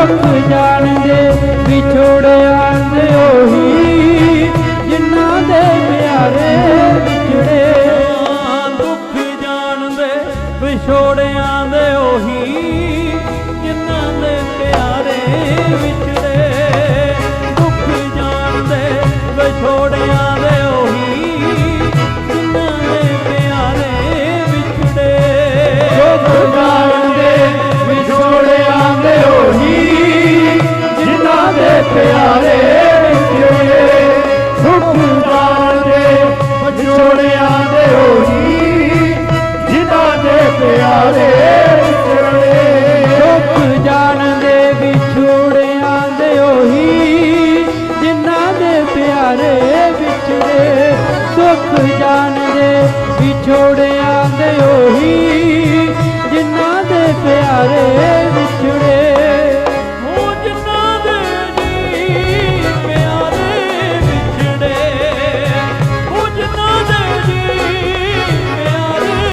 ਦੁੱਖ ਜਾਣਦੇ ਵਿਛੋੜਿਆਂ ਦੇ ਉਹੀ। ਜਿਨ੍ਹਾਂ ਦੇ ਪਿਆਰੇ ਵਿਛੜੇ ਦੁੱਖ ਜਾਣਦੇ ਵਿਛੋੜਿਆਂ ਦੇ ਉਹੀ। ਜਾਣਦੇ ਵਿਛੋੜਿਆਂ ਦੇ ਉਹੀ ਜਿਨ੍ਹਾਂ ਦੇ ਪਿਆਰੇ